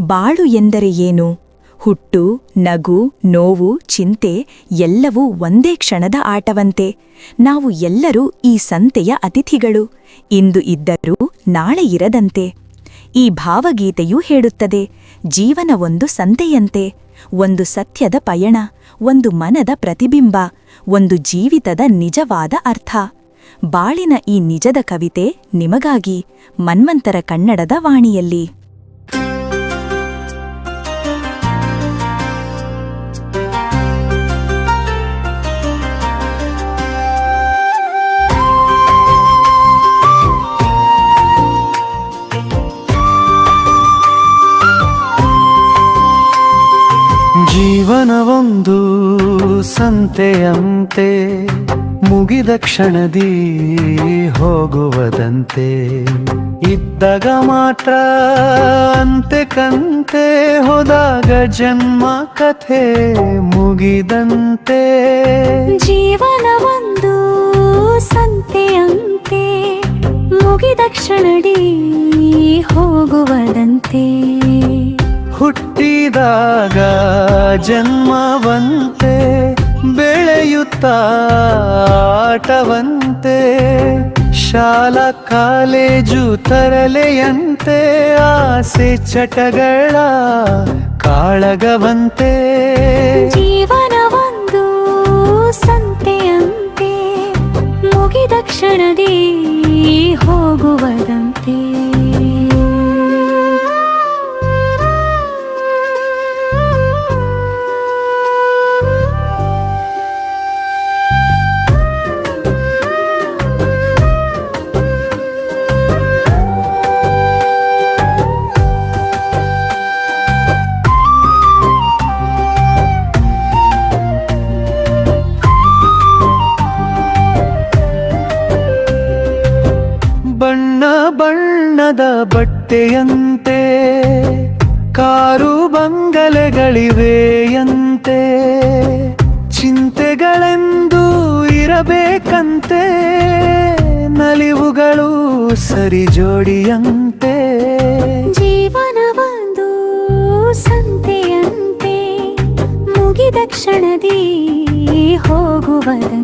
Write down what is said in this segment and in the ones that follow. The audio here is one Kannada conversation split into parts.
ಬಾಳು ಎಂದರೆ ಏನು? ಹುಟ್ಟು, ನಗು, ನೋವು, ಚಿಂತೆ ಎಲ್ಲವೂ ಒಂದೇ ಕ್ಷಣದ ಆಟವಂತೆ. ನಾವು ಎಲ್ಲರೂ ಈ ಸಂತೆಯ ಅತಿಥಿಗಳು. ಇಂದು ಇದ್ದರೂ ನಾಳೆ ಇರದಂತೆ. ಈ ಭಾವಗೀತೆಯೂ ಹೇಳುತ್ತದೆ, ಜೀವನ ಒಂದು ಸಂತೆಯಂತೆ. ಒಂದು ಸತ್ಯದ ಪಯಣ, ಒಂದು ಮನದ ಪ್ರತಿಬಿಂಬ, ಒಂದು ಜೀವಿತದ ನಿಜವಾದ ಅರ್ಥ. ಬಾಳಿನ ಈ ನಿಜದ ಕವಿತೆ ನಿಮಗಾಗಿ ಮನ್ವಂತರ ಕನ್ನಡದ ವಾಣಿಯಲ್ಲಿ. ಜೀವನವೊಂದು ಸಂತೆಯಂತೆ, ಮುಗಿದ ಕ್ಷಣದಿ ಹೋಗುವದಂತೆ. ಇದ್ದಾಗ ಮಾತ್ರ ಅಂತೆ ಕಂತೆ ಹೋದಾಗ ಜನ್ಮ ಕಥೆ ಮುಗಿದಂತೆ. ಜೀವನ ಒಂದು ಸಂತೆಯಂತೆ, ಮುಗಿದ ಕ್ಷಣದಿ ಹೋಗುವದಂತೆ. ಹುಟ್ಟಿದಾಗ ಜನ್ಮವಂತೆ ಬೆಳೆಯುತ್ತಾ ಆಟವಂತೆ, ಶಾಲಾ ಕಾಲೇಜು ತರಲೆಯಂತೆ, ಆಸೆ ಚಟಗಳ ಕಾಳಗವಂತೆ. ಜೀವನವೊಂದು ಸಂತೆಯಂತೆ, ಮುಗಿದ ಕ್ಷಣದಿ ಹೋಗುವದಂತೆ. ಬಣ್ಣದ ಬಟ್ಟೆಯಂತೆ, ಕಾರು ಬಂಗಲೆಗಳಿವೆಯಂತೆ, ಚಿಂತೆಗಳೆಂದು ಇರಬೇಕಂತೆ, ನಲಿವುಗಳು ಸರಿ ಜೋಡಿಯಂತೆ ಜೀವನ ಒಂದು ಸಂತೆಯಂತೆ, ಮುಗಿದ ಕ್ಷಣದಿ ಹೋಗುವದಂತೆ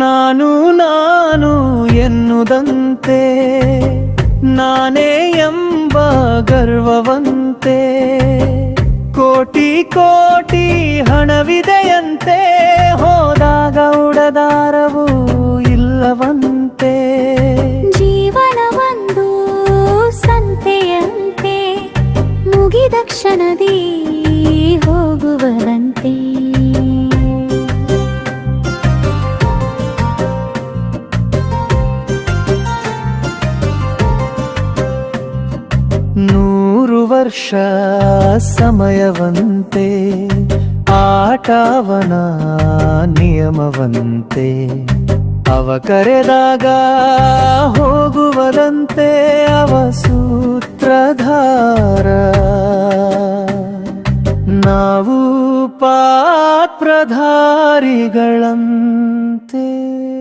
ನಾನು ನಾನು ಎನ್ನುದಂತೆ, ನಾನೇ ಎಂಬ ಗರ್ವವಂತೆ. ಕೋಟಿ ಕೋಟಿ ಹಣವಿದೆಯಂತೆ, ಹೋದಾಗ ಉಡದಾರವು ಇಲ್ಲವಂತೆ. ಜೀವನವೊಂದು ಸಂತೆಯಂತೆ, ಮುಗಿದ ಕ್ಷಣದಿ ಹೋಗುವದಂತೆ ವರ್ಷ ಸಮಯವಂತೆ ಆಟವನ ನಿಯಮವಂತೆ. ಅವ ಕರೆದಾಗ ಹೋಗುವದಂತೆ ಅವ ಸೂತ್ರಧಾರ. ನಾವು ಪಾತ್ರಧಾರಿಗಳಂತೆ.